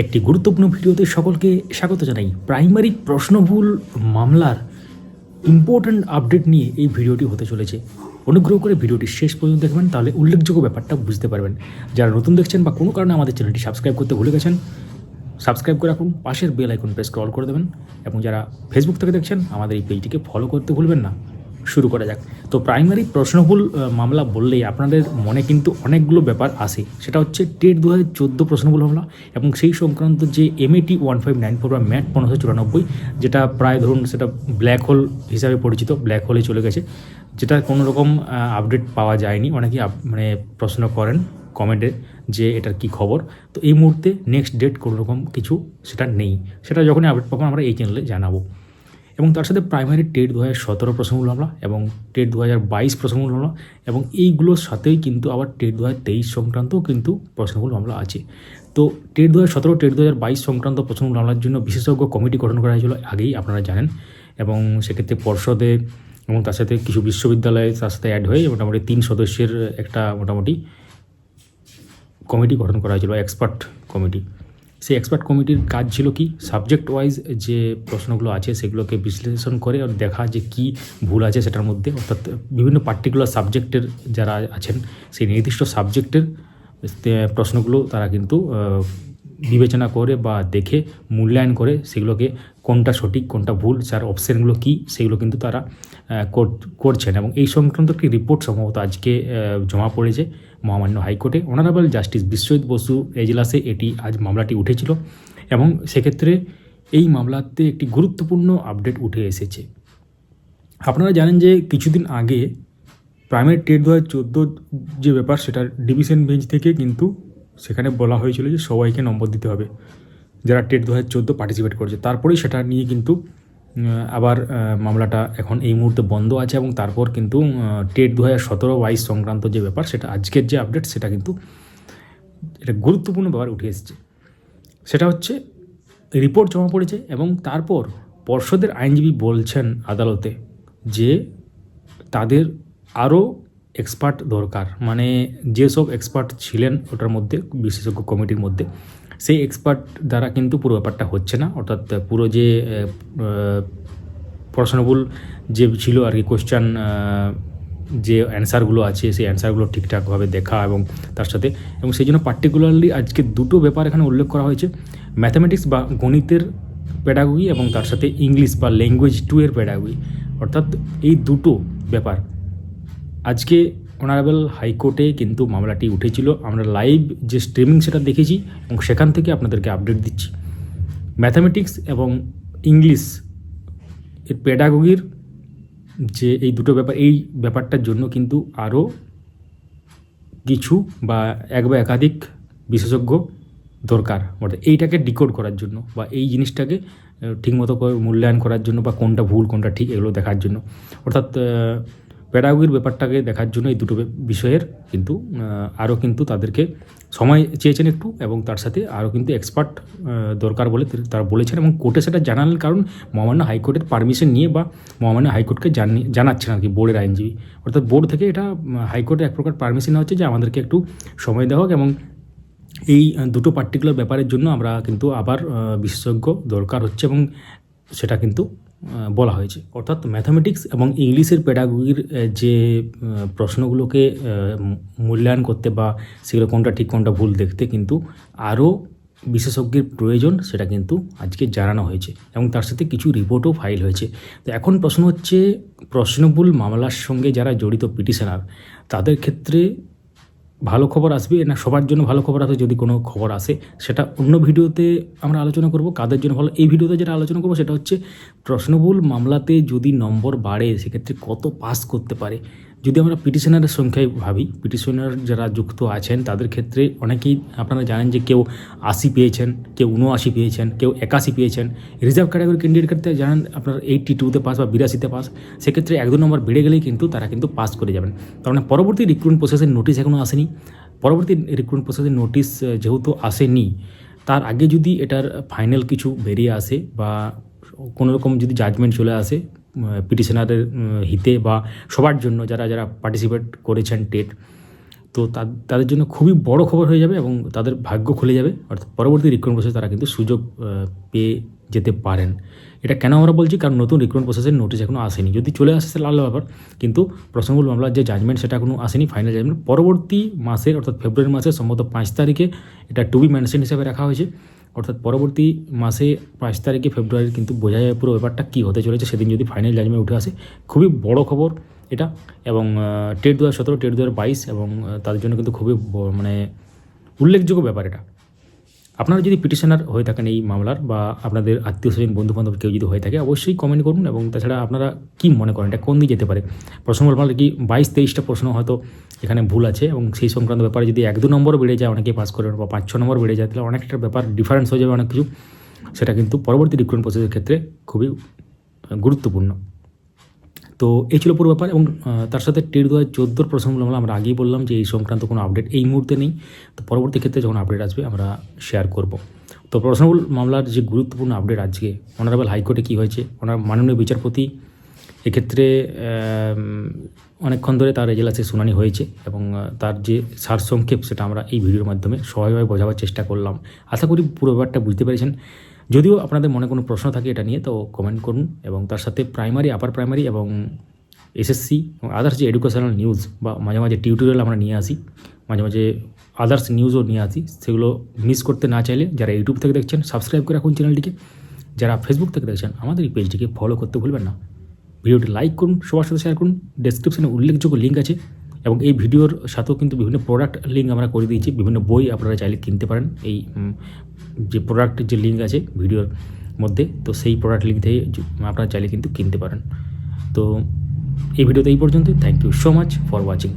একটি গুরুত্বপূর্ণ ভিডিওতে সকলকে স্বাগত জানাই। প্রাইমারি প্রশ্নভুল মামলার ইম্পর্ট্যান্ট আপডেট নিয়ে এই ভিডিওটি হতে চলেছে। অনুগ্রহ করে ভিডিওটি শেষ পর্যন্ত দেখবেন, তাহলে উল্লেখযোগ্য ব্যাপারটা বুঝতে পারবেন। যারা নতুন দেখছেন বা কোনো কারণে আমাদের চ্যানেলটি সাবস্ক্রাইব করতে ভুলে গেছেন সাবস্ক্রাইব করে রাখুন, পাশের বেল আইকন প্রেস কল করে দেবেন। এবং যারা ফেসবুক থেকে দেখছেন, আমাদের এই পেজটিকে ফলো করতে ভুলবেন না। শুরু করা যাক। তো প্রাইমারি প্রশ্নভুল মামলা বললেই আপনাদের মনে কিন্তু অনেকগুলো ব্যাপার আসে সেটা হচ্ছে টেট দু হাজার চোদ্দ প্রশ্নভুল মামলা এবং সেই সংক্রান্ত যে MAT one five nine four বা ম্যাট পনেরোশো চুরানব্বই, যেটা প্রায় ধরুন সেটা ব্ল্যাক হোল হিসাবে পরিচিত ব্ল্যাক হোলে চলে গেছে, যেটা কোনো রকম আপডেট পাওয়া যায়নি। অনেকেই মানে প্রশ্ন করেন কমেন্টে যে এটার কি খবর। তো এই মুহূর্তে নেক্সট ডেট কোনো রকম কিছু সেটা নেই। সেটা যখনই আপডেট পাবো আমরা এই চ্যানেলে জানাব। এবং তার সাথে প্রাইমারি টেট দু হাজার সতেরো প্রশ্নমূল মামলা এবং টেট দু হাজার বাইশ প্রশ্নমূল মামলা এবং এইগুলোর সাথেই কিন্তু আবার টেট দু হাজার তেইশ সংক্রান্তও কিন্তু প্রশ্নমূল মামলা আছে। তো টেট দু হাজার সতেরো, টেট দু হাজার বাইশ সংক্রান্ত প্রশ্নমূল মামলার জন্য বিশেষজ্ঞ কমিটি গঠন করা হয়েছিল আগেই, আপনারা জানেন। এবং সেক্ষেত্রে পর্ষদে এবং তার সাথে কিছু বিশ্ববিদ্যালয়ে তার সাথে অ্যাড হয়ে মোটামুটি তিন সদস্যের একটা মোটামুটি কমিটি গঠন করা হয়েছিল এক্সপার্ট কমিটি। সেই এক্সপার্ট কমিটির কাজ ছিল কি? সাবজেক্ট ওয়াইজ যে প্রশ্নগুলো আছে সেগুলোকে বিশ্লেষণ করে আর দেখা যে কি ভুল আছে সেটার মধ্যে। অর্থাৎ বিভিন্ন পার্টিকুলার সাবজেক্টের যারা আছেন, সেই নির্দিষ্ট সাবজেক্টের প্রশ্নগুলো তারা কিন্তু বিবেচনা করে বা দেখে, মূল্যায়ন করে সেগুলোকে কোনটা সঠিক, কোনটা ভুল, যার অপশানগুলো কী, সেগুলো কিন্তু তারা করছেন। এবং এই সংক্রান্ত একটি রিপোর্ট সম্ভবত আজকে জমা পড়েছে। মহামান্য হাইকোর্টে। অনারেবল জাস্টিস বিশ্বজিৎ বসু এজলাসে এটি আজ মামলাটি উঠেছিল এবং সেক্ষেত্রে এই মামলাতে একটি গুরুত্বপূর্ণ আপডেট উঠে এসেছে। আপনারা জানেন যে কিছুদিন আগে প্রাইমারি টেট দু হাজার যে ব্যাপার সেটা ডিভিশন বেঞ্চ থেকে কিন্তু সেখানে বলা হয়েছিল যে সবাইকে নম্বর দিতে হবে, যারা টেট দু হাজার চোদ্দ পার্টিসিপেট করেছে। তারপরেই সেটা নিয়ে কিন্তু আবার মামলাটা এখন এই মুহূর্তে বন্ধ আছে এবং তারপর কিন্তু টেট দু হাজার সতেরো বাইশ সংক্রান্ত যে ব্যাপার, সেটা আজকের যে আপডেট সেটা কিন্তু এটা গুরুত্বপূর্ণ ব্যাপার উঠে এসেছে। সেটা হচ্ছে রিপোর্ট জমা পড়েছে এবং তারপর পর্ষদের আইনজীবী বলছেন আদালতে যে তাদের আরও এক্সপার্ট দরকার। মানে যেসব এক্সপার্ট ছিলেন, ওটার মধ্যে বিশেষজ্ঞ কমিটির মধ্যে সেই এক্সপার্ট দ্বারা কিন্তু পুরো ব্যাপারটা হচ্ছে না। অর্থাৎ পুরো যে প্রশ্নবুল যে ছিল আর কি কোশ্চান যে অ্যান্সারগুলো আছে, সেই অ্যান্সারগুলো ঠিকঠাকভাবে দেখা এবং তার সাথে এবং সেই জন্য পার্টিকুলারলি আজকে দুটো ব্যাপার এখানে উল্লেখ করা হয়েছে। ম্যাথামেটিক্স বা গণিতের প্যাডাগুই এবং তার সাথে ইংলিশ বা ল্যাঙ্গুয়েজ টু এর প্যাডাগোগি অর্থাৎ এই দুটো ব্যাপার। আজকে অনারেবল হাইকোর্টে কিন্তু মামলাটি উঠেছিল। আমরা লাইভ যে স্ট্রিমিং সেটা দেখেছি এবং সেখান থেকে আপনাদেরকে আপডেট দিচ্ছি। ম্যাথামেটিক্স এবং ইংলিশ এর প্যাডাগোগির যে এই দুটো ব্যাপার, এই ব্যাপারটার জন্য কিন্তু আরও কিছু বা এক বা একাধিক বিশেষজ্ঞ দরকার। অর্থাৎ এইটাকে ডিকোড করার জন্য বা এই জিনিসটাকে ঠিকমতো মূল্যায়ন করার জন্য বা কোনটা ভুল, কোনটা ঠিক, এগুলো দেখার জন্য। অর্থাৎ প্যাডাগোগির ব্যাপারটাকে দেখার জন্য এই দুটো বিষয়ের কিন্তু আরও কিন্তু তাদেরকে সময় চেয়েছেন একটু এবং তার সাথে আরও কিন্তু এক্সপার্ট দরকার বলে তারা বলেছেন এবং কোর্টে সেটা জানালেন কারণ মহামান্য হাইকোর্টের পারমিশন নিয়ে বা মহামান্য হাইকোর্টকে জানি জানাচ্ছেন আর কি বোর্ডের আইনজীবী। অর্থাৎ বোর্ড থেকে এটা উম, হাইকোর্টে এক প্রকার পারমিশন হচ্ছে যে আমাদেরকে একটু সময় দেওয়া হোক এবং এই দুটো পার্টিকুলার ব্যাপারের জন্য আমরা কিন্তু আবার বিশেষজ্ঞ দরকার হচ্ছে এবং সেটা কিন্তু বলা হয়েছে। অর্থাৎ ম্যাথামেটিক্স এবং ইংলিশের প্যাডাগোগির আহ, যে প্রশ্নগুলোকে মূল্যায়ন করতে বা সেগুলো কোনটা ঠিক কোনটা ভুল দেখতে কিন্তু আরও বিশেষজ্ঞের প্রয়োজন সেটা কিন্তু আজকে জানানো হয়েছে এবং তার সাথে কিছু রিপোর্টও ফাইল হয়েছে। তো এখন প্রশ্ন হচ্ছে প্রশ্নবুল মামলার সঙ্গে যারা জড়িত পিটিশনার তাদের ক্ষেত্রে ভালো খবর আসবে, না সবার জন্য ভালো খবর আসবে যদি কোনো খবর আসে? সেটা অন্য ভিডিওতে আমরা আলোচনা করব। কাদের জন্য ভালো? এই ভিডিওতে যেটা আলোচনা করব সেটা হচ্ছে প্রশ্নবুল মামলাতে যদি নম্বর বাড়ে, সেক্ষেত্রে কত পাস করতে পারে? যদি আমরা পিটিশনারের সংখ্যায় ভাবি, পিটিশনার যারা যুক্ত আছেন, তাদের ক্ষেত্রে অনেকেই আপনারা জানেন যে কেউ আশি পেয়েছেন, কেউ উনআশি পেয়েছেন, কেউ একাশি পেয়েছেন। রিজার্ভ ক্যাটাগরি ক্যান্ডিডেট ক্ষেত্রে জানেন আপনার এইটটি টুতে পাস বা বিরাশিতে পাস সেক্ষেত্রে এক দু নম্বর বেড়ে গেলেই কিন্তু তারা কিন্তু পাস করে যাবেন। তার মানে পরবর্তী রিক্রুটমেন্ট প্রসেসের নোটিশ এখনও আসেনি। পরবর্তী রিক্রুটমেন্ট প্রসেসের নোটিশ যেহেতু আসেনি, তার আগে যদি এটার ফাইনাল কিছু বেরিয়ে আসে বা কোনো রকম যদি জাজমেন্ট চলে আসে পিটিশনারের হিতে বা সবার জন্য যারা যারা পার্টিসিপেট করেছেন টেট তো তাদের জন্য খুবই বড় খবর হয়ে যাবে এবং তাদের ভাগ্য খুলে যাবে। অর্থাৎ পরবর্তী রিক্রুটমেন্ট প্রসেসে তারা কিন্তু সুযোগ পেয়ে যেতে পারেন। এটা কেন আমরা বলছি? কারণ নতুন রিক্রুটমেন্ট প্রসেসের নোটিশ এখনও আসেনি। যদি চলে আসে তাহলে আলাদা ব্যাপার। কিন্তু প্রসঙ্গমূল মামলার যে জাজমেন্ট সেটা এখনও আসেনি ফাইনাল জাজমেন্ট পরবর্তী মাসের, অর্থাৎ ফেব্রুয়ারি মাসের সম্ভবত পাঁচ তারিখে এটা টু বি মেনশন হিসাবে রাখা হয়েছে। অর্থাৎ পরবর্তী মাসে পাঁচ তারিখে ফেব্রুয়ারির কিন্তু বোঝা যায় পুরো ব্যাপারটা কী হতে চলেছে, সেদিন যদি ফাইনাল জাজমেন্ট উঠে আসে। খুবই বড় খবর এটা এবং টেট দু হাজার সতেরো, টেট দু হাজার বাইশ এবং তাদের জন্য কিন্তু খুবই মানে উল্লেখযোগ্য ব্যাপার এটা। আপনারা যদি পিটিশনার হয়ে থাকেন এই মামলার বা আপনাদের আত্মীয় স্বজন বন্ধু বান্ধব কেউ যদি হয়ে থাকে, অবশ্যই কমেন্ট করুন এবং তাছাড়া আপনারা কি মনে করেন, এটা কোন দিকে যেতে পারে? প্রশ্ন বলতে কি বাইশ তেইশটা প্রশ্ন হয়তো এখানে ভুল আছে এবং সেই সংক্রান্ত ব্যাপারে যদি এক দু নম্বর বেড়ে যায় অনেকে পাস করবেন বা পাঁচ ছ নম্বর বেড়ে যায়, তাহলে অনেকটা ব্যাপার ডিফারেন্স হয়ে যাবে অনেক কিছু। সেটা কিন্তু পরবর্তী রিক্রুটমেন্ট প্রসেসের ক্ষেত্রে খুবই গুরুত্বপূর্ণ। তো এই ছিল পুরো ব্যাপার এবং তার সাথে টেট দু হাজার চোদ্দোর প্রসঙ্গ আমরা আমরা আগেই বললাম যে এই সংক্রান্ত কোনো আপডেট এই মুহূর্তে নেই। তো পরবর্তী ক্ষেত্রে যখন আপডেট আসবে, আমরা শেয়ার করব। তো প্রশ্নমূল মামলার যে গুরুত্বপূর্ণ আপডেট আজকে অনারেবল হাইকোর্টে কী হয়েছে? ওনার মাননীয় বিচারপতি, এক্ষেত্রে অনেকক্ষণ ধরে তার এজেলাসে শুনানি হয়েছে এবং তার যে সারসংক্ষেপ সেটা আমরা এই ভিডিওর মাধ্যমে সবাইভাবে বোঝাবার চেষ্টা করলাম। আশা করি পুরো ব্যাপারটা বুঝতে পেরেছেন। যদিও আপনাদের মনে কোনো প্রশ্ন থাকে এটা নিয়ে, তো কমেন্ট করুন। এবং তার সাথে প্রাইমারি আপার প্রাইমারি এবং এসএসসি এবং আদার্স যে এডুকেশনাল নিউজ বা মাঝে মাঝে টিউটোরিয়াল আমরা নিয়ে আসি, মাঝে মাঝে আদার্স নিউজও নিয়ে আসি, সেগুলো মিস করতে না চাইলে যারা ইউটিউব থেকে দেখছেন সাবস্ক্রাইব করে রাখুন চ্যানেলটিকে যারা ফেসবুক থেকে দেখছেন, আমাদের এই পেজটিকে ফলো করতে ভুলবেন না। ভিডিওটি লাইক করুন, সবার সাথে শেয়ার করুন। ডেসক্রিপশনে উল্লেখযোগ্য লিঙ্ক আছে। এবং এই ভিডিওর সাথেও কিন্তু বিভিন্ন প্রোডাক্ট লিঙ্ক আমরা করে দিয়েছি, বিভিন্ন বই আপনারা চাইলে কিনতে পারেন। এই যে প্রোডাক্টের যে লিঙ্ক আছে ভিডিওর মধ্যে, তো সেই প্রোডাক্ট লিঙ্ক থেকে আপনারা চাইলে কিন্তু কিনতে পারেন। তো এই ভিডিওতে এই পর্যন্তই। Thank you so much for watching